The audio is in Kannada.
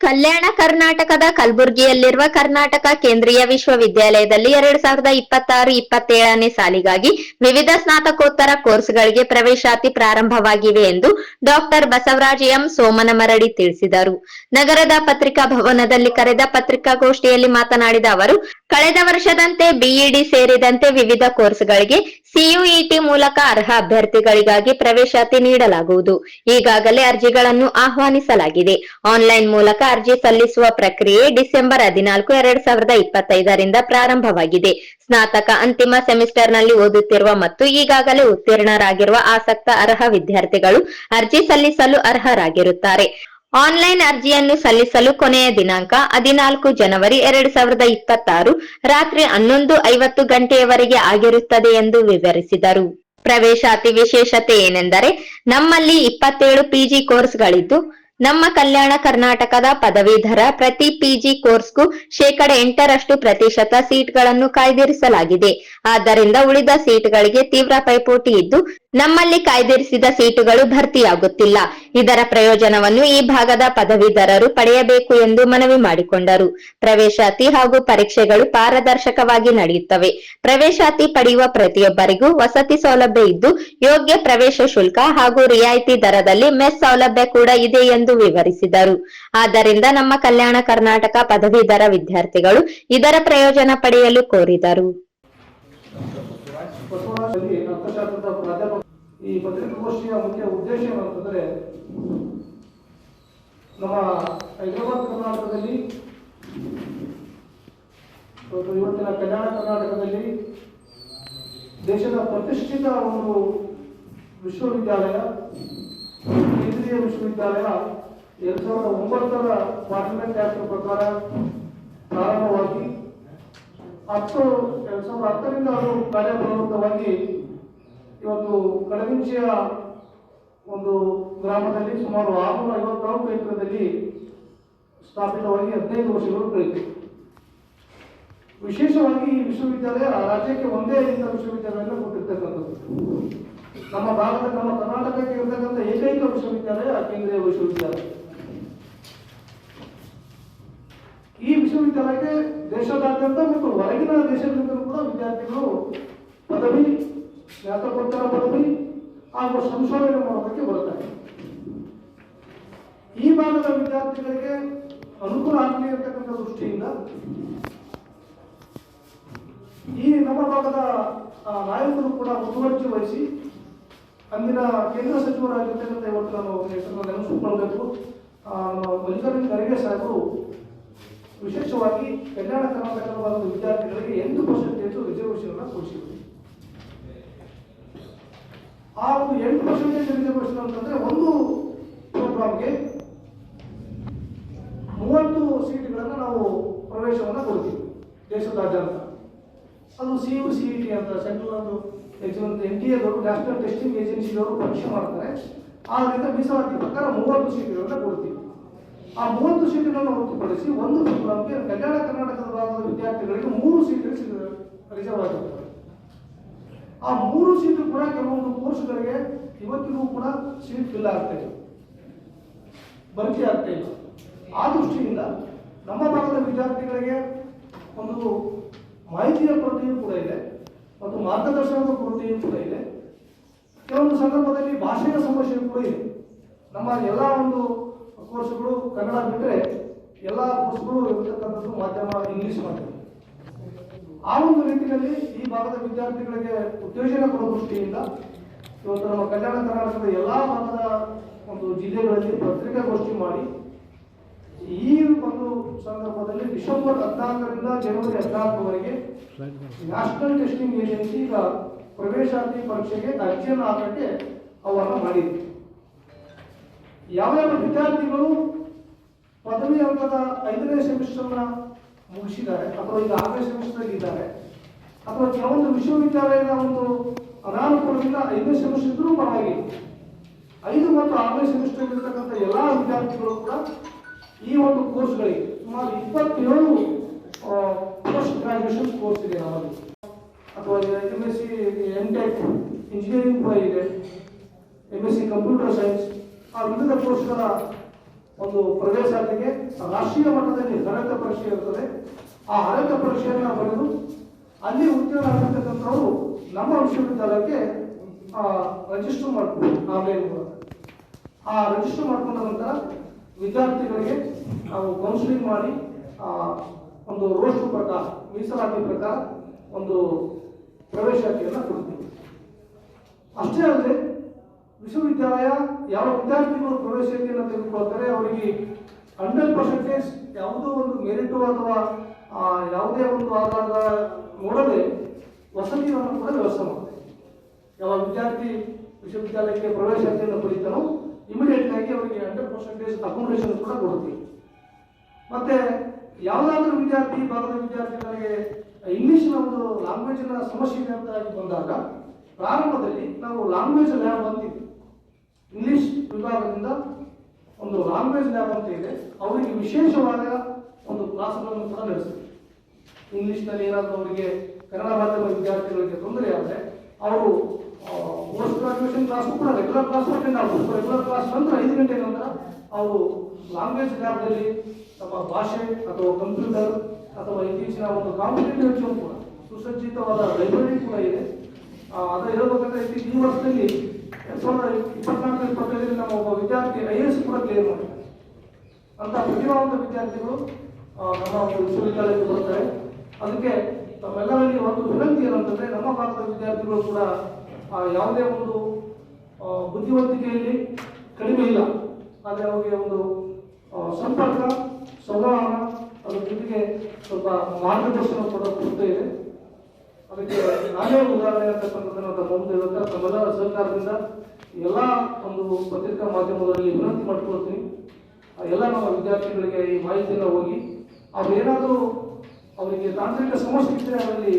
ಕಲ್ಯಾಣ ಕರ್ನಾಟಕದ ಕಲಬುರಗಿಯಲ್ಲಿರುವ ಕರ್ನಾಟಕ ಕೇಂದ್ರೀಯ ವಿಶ್ವವಿದ್ಯಾಲಯದಲ್ಲಿ ಎರಡ್ ಸಾವಿರದ ಇಪ್ಪತ್ತಾರು, ಇಪ್ಪತ್ತೇಳನೇ ಸಾಲಿಗಾಗಿ ವಿವಿಧ ಸ್ನಾತಕೋತ್ತರ ಕೋರ್ಸ್ಗಳಿಗೆ ಪ್ರವೇಶಾತಿ ಪ್ರಾರಂಭವಾಗಿವೆ ಎಂದು ಡಾಕ್ಟರ್ ಬಸವರಾಜ್ ಎಂ ಸೋಮನಮರಡಿ ತಿಳಿಸಿದರು. ನಗರದ ಪತ್ರಿಕಾ ಭವನದಲ್ಲಿ ಕರೆದ ಪತ್ರಿಕಾಗೋಷ್ಠಿಯಲ್ಲಿ ಮಾತನಾಡಿದ ಅವರು, ಕಳೆದ ವರ್ಷದಂತೆ ಬಿಇಡಿ ಸೇರಿದಂತೆ ವಿವಿಧ ಕೋರ್ಸ್ಗಳಿಗೆ ಸಿಯುಇಟಿ ಮೂಲಕ ಅರ್ಹ ಅಭ್ಯರ್ಥಿಗಳಿಗಾಗಿ ಪ್ರವೇಶಾತಿ ನೀಡಲಾಗುವುದು. ಈಗಾಗಲೇ ಅರ್ಜಿಗಳನ್ನು ಆಹ್ವಾನಿಸಲಾಗಿದೆ. ಆನ್ಲೈನ್ ಮೂಲಕ ಅರ್ಜಿ ಸಲ್ಲಿಸುವ ಪ್ರಕ್ರಿಯೆ ಡಿಸೆಂಬರ್ ಹದಿನಾಲ್ಕು, ಎರಡ್ ಸಾವಿರದ ಇಪ್ಪತ್ತೈದರಿಂದ ಪ್ರಾರಂಭವಾಗಿದೆ. ಸ್ನಾತಕ ಅಂತಿಮ ಸೆಮಿಸ್ಟರ್ನಲ್ಲಿ ಓದುತ್ತಿರುವ ಮತ್ತು ಈಗಾಗಲೇ ಉತ್ತೀರ್ಣರಾಗಿರುವ ಆಸಕ್ತ ಅರ್ಹ ವಿದ್ಯಾರ್ಥಿಗಳು ಅರ್ಜಿ ಸಲ್ಲಿಸಲು ಅರ್ಹರಾಗಿರುತ್ತಾರೆ. ಆನ್ಲೈನ್ ಅರ್ಜಿಯನ್ನು ಸಲ್ಲಿಸಲು ಕೊನೆಯ ದಿನಾಂಕ ಹದಿನಾಲ್ಕು ಜನವರಿ ಎರಡು ಸಾವಿರದ ಇಪ್ಪತ್ತಾರು, ರಾತ್ರಿ ಹನ್ನೊಂದು ಐವತ್ತು ಗಂಟೆಯವರೆಗೆ ಆಗಿರುತ್ತದೆ ಎಂದು ವಿವರಿಸಿದರು. ಪ್ರವೇಶಾತಿ ವಿಶೇಷತೆ ಏನೆಂದರೆ, ನಮ್ಮಲ್ಲಿ ಇಪ್ಪತ್ತೇಳು ಪಿಜಿ ಕೋರ್ಸ್ಗಳಿದ್ದು ನಮ್ಮ ಕಲ್ಯಾಣ ಕರ್ನಾಟಕದ ಪದವೀಧರ ಪ್ರತಿ ಪಿಜಿ ಕೋರ್ಸ್ಗೂ ಶೇಕಡ ಎಂಟರಷ್ಟು ಪ್ರತಿಶತ ಸೀಟ್ಗಳನ್ನು ಕಾಯ್ದಿರಿಸಲಾಗಿದೆ. ಆದ್ದರಿಂದ ಉಳಿದ ಸೀಟ್ಗಳಿಗೆ ತೀವ್ರ ಪೈಪೋಟಿ ಇದ್ದು, ನಮ್ಮಲ್ಲಿ ಕಾಯ್ದಿರಿಸಿದ ಸೀಟುಗಳು ಭರ್ತಿಯಾಗುತ್ತಿಲ್ಲ. ಇದರ ಪ್ರಯೋಜನವನ್ನು ಈ ಭಾಗದ ಪದವೀಧರರು ಪಡೆಯಬೇಕು ಎಂದು ಮನವಿ ಮಾಡಿಕೊಂಡರು. ಪ್ರವೇಶಾತಿ ಹಾಗೂ ಪರೀಕ್ಷೆಗಳು ಪಾರದರ್ಶಕವಾಗಿ ನಡೆಯುತ್ತವೆ. ಪ್ರವೇಶಾತಿ ಪಡೆಯುವ ಪ್ರತಿಯೊಬ್ಬರಿಗೂ ವಸತಿ ಸೌಲಭ್ಯ ಇದ್ದು, ಯೋಗ್ಯ ಪ್ರವೇಶ ಶುಲ್ಕ ಹಾಗೂ ರಿಯಾಯಿತಿ ದರದಲ್ಲಿ ಮೆಸ್ ಸೌಲಭ್ಯ ಕೂಡ ಇದೆ ಎಂದು ವಿವರಿಸಿದರು. ಆದ್ದರಿಂದ ನಮ್ಮ ಕಲ್ಯಾಣ ಕರ್ನಾಟಕ ಪದವೀಧರ ವಿದ್ಯಾರ್ಥಿಗಳು ಇದರ ಪ್ರಯೋಜನ ಪಡೆಯಲು ಕೋರಿದರು. ಈ ಪತ್ರಿಕಾಗೋಷ್ಠಿಯ ಮುಖ್ಯ ಉದ್ದೇಶ ಏನಂತಂದ್ರೆ, ನಮ್ಮ ಹೈದರಾಬಾದ್ ಕರ್ನಾಟಕದಲ್ಲಿ ಇವತ್ತು ಇವತ್ತಿನ ಕಲ್ಯಾಣ ಕರ್ನಾಟಕದಲ್ಲಿ ದೇಶದ ಪ್ರತಿಷ್ಠಿತ ಒಂದು ವಿಶ್ವವಿದ್ಯಾಲಯ ಕೇಂದ್ರೀಯ ವಿಶ್ವವಿದ್ಯಾಲಯ ಎರಡ್ ಸಾವಿರದ ಒಂಬತ್ತರ ಪಾರ್ಲಿಮೆಂಟ್ ಆಕ್ಟ್ ಪ್ರಕಾರ ಪ್ರಾರಂಭವಾಗಿ ಹತ್ತು ಎರಡ್ ಸಾವಿರದ ಹತ್ತರಿಂದ ಅದು ಕಾರ್ಯಪ್ರವೃತ್ತವಾಗಿ ಇವತ್ತು ಕಡಗುಂಚಿಯ ಒಂದು ಗ್ರಾಮದಲ್ಲಿ ಸುಮಾರು ಆರುನೂರ ಐವತ್ನಾಲ್ಕು ಎಕರೆದಲ್ಲಿ ಸ್ಥಾಪಿತವಾಗಿ ಹದಿನೈದು ವರ್ಷಗಳು ಕಳೆಯಿತು ವಿಶೇಷವಾಗಿ ಈ ವಿಶ್ವವಿದ್ಯಾಲಯ ರಾಜ್ಯಕ್ಕೆ ಒಂದೇ ಇಂಥ ವಿಶ್ವವಿದ್ಯಾಲಯವನ್ನು ಕೊಟ್ಟಿರ್ತಕ್ಕಂಥದ್ದು ನಮ್ಮ ಭಾರತ, ನಮ್ಮ ಕರ್ನಾಟಕಕ್ಕೆ ಇರತಕ್ಕಂಥ ವಿಶ್ವವಿದ್ಯಾಲಯ ಕೇಂದ್ರೀಯ ವಿಶ್ವವಿದ್ಯಾಲಯ ಈ ವಿಶ್ವವಿದ್ಯಾಲಯಕ್ಕೆ ದೇಶದಾದ್ಯಂತ ಮತ್ತು ಹೊರಗಿನ ದೇಶಗಳಿಂದಲೂ ಕೂಡ ವಿದ್ಯಾರ್ಥಿಗಳು ಪದವಿ, ಸ್ನಾತಕೋತ್ತರ ಪದವಿ ಹಾಗೂ ಸಂಶೋಧನೆ ಮಾಡೋದಕ್ಕೆ ಬರುತ್ತಾರೆ. ಈ ಭಾಗದ ವಿದ್ಯಾರ್ಥಿಗಳಿಗೆ ಅನುಕೂಲ ಆಗಲಿ ಅಂತಕ್ಕಂಥ ದೃಷ್ಟಿಯಿಂದ ಈ ನಮ್ಮ ಭಾಗದ ನಾಯಕರು ಕೂಡ ಮುತುವರ್ಜಿ ವಹಿಸಿ ಅಂದಿನ ಕೇಂದ್ರ ಸಚಿವರಾಗಿರ್ತಕ್ಕಂಥ ಇವತ್ತು ನಾನು ಹೆಸರನ್ನು ನಮ್ಮ ಮಲ್ಲಿಕಾರ್ಜುನ ಖರ್ಗೆ ಸಾಹೇಬರು ವಿಶೇಷವಾಗಿ ಕಲ್ಯಾಣ ಕರ್ನಾಟಕದ ಒಂದು ವಿದ್ಯಾರ್ಥಿಗಳಿಗೆ ಎಂಟು ಪರ್ಸೆಂಟೇಜ್ ರಿಸರ್ವೇಶನ್ ಅನ್ನ ಕೊಡಿಸಿದ್ರು. ಆ ಒಂದು ಎಂಟು ಪರ್ಸೆಂಟೇಜ್ ರಿಸರ್ವೇಶನ್ ಅಂತಂದ್ರೆ ಒಂದು ಪ್ರೋಗ್ರಾಮ್ಗೆ ಮೂವತ್ತು ಸೀಟ್ಗಳನ್ನು ನಾವು ಪ್ರವೇಶವನ್ನು ಕೊಡ್ತೀವಿ ದೇಶದಾದ್ಯಂತ. ಅದು ಸಿ ಯು ಸಿ ಟಿ ಅಂತ ಸೆಂಟ್ರಲ್ ಒಂದು ಎಕ್ಸಾಮ್ ಎನ್ ಟಿ ಎದವರು ನ್ಯಾಷನಲ್ ಟೆಸ್ಟಿಂಗ್ ಏಜೆನ್ಸಿಯವರು ಪರೀಕ್ಷೆ ಮಾಡ್ತಾರೆ. ಆದ್ರಿಂದ ಮೀಸಲಾತಿ ಪ್ರಕಾರ ಮೂವತ್ತು ಸೀಟುಗಳನ್ನ ಕೊಡ್ತೀವಿ. ಆ ಮೂವತ್ತು ಸೀಟುಗಳನ್ನು ಹೊರತುಪಡಿಸಿ ಒಂದು ಪ್ರೋಗ್ರಾಮ್ಗೆ ಕಲ್ಯಾಣ ಕರ್ನಾಟಕದ ಭಾಗದ ವಿದ್ಯಾರ್ಥಿಗಳಿಗೆ ಮೂರು ಸೀಟು ರಿಸರ್ವ್ ಆ ಮೂರು ಸೀಟು ಕೂಡ ಕೆಲವೊಂದು ಕೋರ್ಸ್ಗಳಿಗೆ ಇವತ್ತಿಗೂ ಕೂಡ ಸೀಟ್ ಫಿಲ್ ಆಗ್ತಾ ಇಲ್ಲ ಭರ್ತಿ ಆಗ್ತಾ ಇಲ್ಲ. ಆ ದೃಷ್ಟಿಯಿಂದ ನಮ್ಮ ಭಾಗದ ವಿದ್ಯಾರ್ಥಿಗಳಿಗೆ ಒಂದು ಮಾಹಿತಿಯ ಕೊರತೆಯೂ ಕೂಡ ಇದೆ. ಮತ್ತು ಮಾರ್ಗದರ್ಶನದ ಕೊರತೆಯೂ ಕೂಡ ಇದೆ. ಕೆಲವೊಂದು ಸಂದರ್ಭದಲ್ಲಿ ಭಾಷೆಯ ಸಮಸ್ಯೆ ಕೂಡ ಇದೆ. ನಮ್ಮ ಎಲ್ಲ ಒಂದು ಕೋರ್ಸ್ಗಳು ಕನ್ನಡ ಬಿಟ್ಟರೆ ಎಲ್ಲ ಕೋರ್ಸ್ಗಳು ಇರತಕ್ಕಂಥದ್ದು ಮಾಧ್ಯಮ ಇಂಗ್ಲಿಷ್ ಮಾಧ್ಯಮ. ಆ ಒಂದು ರೀತಿಯಲ್ಲಿ ಈ ಭಾಗದ ವಿದ್ಯಾರ್ಥಿಗಳಿಗೆ ಉತ್ತೇಜನ ಕೊಡುವ ದೃಷ್ಟಿಯಿಂದ ಇವತ್ತು ನಮ್ಮ ಕಲ್ಯಾಣ ಕರ್ನಾಟಕದ ಎಲ್ಲ ಭಾಗದ ಒಂದು ಜಿಲ್ಲೆಗಳಲ್ಲಿ ಪತ್ರಿಕಾಗೋಷ್ಠಿ ಮಾಡಿ ಈ ಒಂದು ಸಂದರ್ಭದಲ್ಲಿ ಡಿಸೆಂಬರ್ ಹದಿನಾಲ್ಕರಿಂದ ಜನವರಿ ಹದಿನಾಲ್ಕರವರೆಗೆ ನ್ಯಾಷನಲ್ ಟೆಸ್ಟಿಂಗ್ ಏಜೆನ್ಸಿ ಈಗ ಪ್ರವೇಶಾತಿ ಪರೀಕ್ಷೆಗೆ ಅರ್ಜಿಯನ್ನು ಹಾಕಕ್ಕೆ ಅವನ್ನು ಮಾಡಿದೆ ಯಾವ್ಯಾವ ವಿದ್ಯಾರ್ಥಿಗಳು ಪದವಿ ಹಂತದ ಐದನೇ ಸೆಮಿಸ್ಟರ್ನ ಮುಗಿಸಿದ್ದಾರೆ, ಅಥವಾ ಈಗ ಆರನೇ ಸೆಮಿಸ್ಟರ್ ಇದ್ದಾರೆ, ಅಥವಾ ಕೆಲವೊಂದು ವಿಶ್ವವಿದ್ಯಾಲಯದ ಒಂದು ಅನಾನುಕೂಲದಿಂದ ಐದನೇ ಸೆಮಿಸ್ಟರ್ ಇದ್ರೂ ಪರವಾಗಿಲ್ಲ. ಐದು ಮತ್ತು ಆರನೇ ಸೆಮಿಸ್ಟರ್ ಇರತಕ್ಕಂಥ ಎಲ್ಲ ವಿದ್ಯಾರ್ಥಿಗಳು ಕೂಡ ಈ ಒಂದು ಕೋರ್ಸ್ಗಳಿಗೆ ಸುಮಾರು ಇಪ್ಪತ್ತೇಳು ಪೋಸ್ಟ್ ಗ್ರಾಜುಯೇಷನ್ ಕೋರ್ಸ್ ಇದೆ ನಮ್ಮಲ್ಲಿ. ಅಥವಾ M S C M tech engineering ಕೂಡ ಇದೆ. M S C computer science ಆ ವಿವಿಧ ಕೋರ್ಸ್ಗಳ ಒಂದು ಪ್ರವೇಶಾತಿಗೆ ರಾಷ್ಟ್ರೀಯ ಮಟ್ಟದಲ್ಲಿ ಅರ್ಹತೆ ಪರೀಕ್ಷೆ ಇರುತ್ತದೆ ಆ ಅರ್ಹತೆ ಪರೀಕ್ಷೆಯನ್ನು ಬರೆದು ಅಲ್ಲಿ ಉತ್ತೀರ್ಣ ಆಗಿರ್ತಕ್ಕಂಥವ್ರು ನಮ್ಮ ವಿಶ್ವವಿದ್ಯಾಲಯಕ್ಕೆ ರಿಜಿಸ್ಟರ್ ಮಾಡ್ಕೊಂಡು ಆನ್ಲೈನ್ ಮೂಲಕ ಆ ರಿಜಿಸ್ಟರ್ ಮಾಡ್ಕೊಂಡ ನಂತರ ವಿದ್ಯಾರ್ಥಿಗಳಿಗೆ ನಾವು ಕೌನ್ಸಿಲಿಂಗ್ ಮಾಡಿ ಒಂದು ರೋಸ್ಟು ಪ್ರಕಾರ ಮೀಸಲಾತಿ ಪ್ರಕಾರ ಒಂದು ಪ್ರವೇಶಾತಿಯನ್ನು ಕೊಡ್ತೀವಿ. ಅಷ್ಟೇ ಅಲ್ಲದೆ ವಿಶ್ವವಿದ್ಯಾಲಯ ಯಾವ ವಿದ್ಯಾರ್ಥಿಗಳು ಪ್ರವೇಶಾತಿಯನ್ನು ತೆಗೆದುಕೊಳ್ತಾರೆ, ಅವರಿಗೆ ಹಂಡ್ರೆಡ್ ಪರ್ಸೆಂಟೇಜ್ ಯಾವುದೋ ಒಂದು ಮೆರಿಟು ಅಥವಾ ಯಾವುದೇ ಒಂದು ಆಧಾರದ ನೋಡದೆ ವಸತಿಯನ್ನು ಕೂಡ ವ್ಯವಸ್ಥೆ ಮಾಡ್ತಾರೆ. ಯಾವ ವಿದ್ಯಾರ್ಥಿ ವಿಶ್ವವಿದ್ಯಾಲಯಕ್ಕೆ ಪ್ರವೇಶಾತಿಯನ್ನು ಪಡಿತಾನೋ ಇಮಿಡಿಯೇಟ್ ಆಗಿ ಅವರಿಗೆ ಹಂಡ್ರೆಡ್ ಪರ್ಸೆಂಟೇಜ್ ಅಕೊಮಡೇಷನ್ ಕೂಡ ಕೊಡ್ತೀವಿ. ಮತ್ತೆ ಯಾವುದಾದ್ರೂ ವಿದ್ಯಾರ್ಥಿ, ಭಾಗದ ವಿದ್ಯಾರ್ಥಿಗಳಿಗೆ ಇಂಗ್ಲಿಷ್ನ ಒಂದು ಲ್ಯಾಂಗ್ವೇಜಿನ ಸಮಸ್ಯೆ ಇದೆ ಅಂತ ಬಂದಾಗ, ಪ್ರಾರಂಭದಲ್ಲಿ ನಾವು ಲ್ಯಾಂಗ್ವೇಜ್ ಲ್ಯಾಬ್ ಅಂತೀವಿ ಇಂಗ್ಲಿಷ್ ವಿಭಾಗದಿಂದ ಒಂದು ಲ್ಯಾಂಗ್ವೇಜ್ ಲ್ಯಾಬ್ ಅಂತ ಇದೆ. ಅವರಿಗೆ ವಿಶೇಷವಾದ ಒಂದು ಕ್ಲಾಸ್ಗಳನ್ನು ಕೂಡ ನಡೆಸ್ತೀವಿ. ಇಂಗ್ಲಿಷ್ನಲ್ಲಿ ಏನಾದರೂ ಅವರಿಗೆ ಕನ್ನಡ ಮಾಧ್ಯಮ ವಿದ್ಯಾರ್ಥಿಗಳಿಗೆ ತೊಂದರೆ ಆದರೆ, ಅವರು ಪೋಸ್ಟ್ ಗ್ರಾಜುಯೇಷನ್ ಕ್ಲಾಸ್ ಕೂಡ ರೆಗ್ಯುಲರ್ ಕ್ಲಾಸ್ ಅಟೆಂಡ್ ಆಗ್ಬೋದು. ರೆಗ್ಯುಲರ್ ಕ್ಲಾಸ್ ನಂತರ ಐದು ಗಂಟೆ ನಂತರ ಅವರು ಲ್ಯಾಂಗ್ವೇಜ್ ಲ್ಯಾಬ್ನಲ್ಲಿ ತಮ್ಮ ಭಾಷೆ ಅಥವಾ ಕಂಪ್ಯೂಟರ್ ಅಥವಾ ಇತ್ತೀಚಿನ ಒಂದು ಕಾಂಪಿಟೇಟಿವ್ ಎಕ್ಸಾಮ್ ಕೂಡ, ಸುಸಜ್ಜಿತವಾದ ಲೈಬ್ರರಿ ಕೂಡ ಇದೆ. ಅದು ಹೇಳ್ಬೇಕಂದ್ರೆ ಈ ವರ್ಷದಲ್ಲಿ ಎರಡ್ ಸಾವಿರದ ಇಪ್ಪತ್ನಾಲ್ಕು ಇಪ್ಪತ್ತೈದರಲ್ಲಿ ನಮ್ಮ ಒಬ್ಬ ವಿದ್ಯಾರ್ಥಿ ಐ ಎಸ್ ಕೂಡ ಕ್ಲಿಯರ್ ಮಾಡಿದ್ದಾರೆ. ಅಂತ ಪ್ರತಿಭಾವಂತ ವಿದ್ಯಾರ್ಥಿಗಳು ನಮ್ಮ ಒಂದು ವಿಶ್ವವಿದ್ಯಾಲಯಕ್ಕೆ ಬರ್ತಾರೆ ಅದಕ್ಕೆ ತಮ್ಮೆಲ್ಲರಲ್ಲಿ ಒಂದು ವಿನಂತಿ ಏನಂತಂದ್ರೆ, ನಮ್ಮ ಭಾರತದ ವಿದ್ಯಾರ್ಥಿಗಳು ಕೂಡ ಯಾವುದೇ ಒಂದು ಆ, ಬುದ್ಧಿವಂತಿಕೆಯಲ್ಲಿ ಕಡಿಮೆ ಇಲ್ಲ. ಆದರೆ ಅವರಿಗೆ ಒಂದು ಆ, ಸಂಪರ್ಕ ಸಂವಹನ ಅದ್ರ ಜೊತೆಗೆ ಸ್ವಲ್ಪ ಮಾರ್ಗದರ್ಶನ ಕೂಡ ಇದೆ. ಅದಕ್ಕೆ ನಾನೇ ಉದಾಹರಣೆ ಅಂತಕ್ಕಂಥದ್ದನ್ನು ನಮ್ಮ ಮುಂದೆ ಹೇಳ್ತಾ ತಮ್ಮೆಲ್ಲರ ಸಹಕಾರದಿಂದ ಎಲ್ಲ ಒಂದು ಪತ್ರಿಕಾ ಮಾಧ್ಯಮದಲ್ಲಿ ವಿನಂತಿ ಮಾಡ್ಕೊಳ್ತೀನಿ. ಆ ಎಲ್ಲ ನಮ್ಮ ವಿದ್ಯಾರ್ಥಿಗಳಿಗೆ ಈ ಮಾಹಿತಿಯನ್ನು ಹೋಗಿ ಅವ್ರು ಏನಾದರೂ ಅವರಿಗೆ ತಾಂತ್ರಿಕ ಸಮಸ್ಯೆ ಇದ್ದರೆ ಅವರಲ್ಲಿ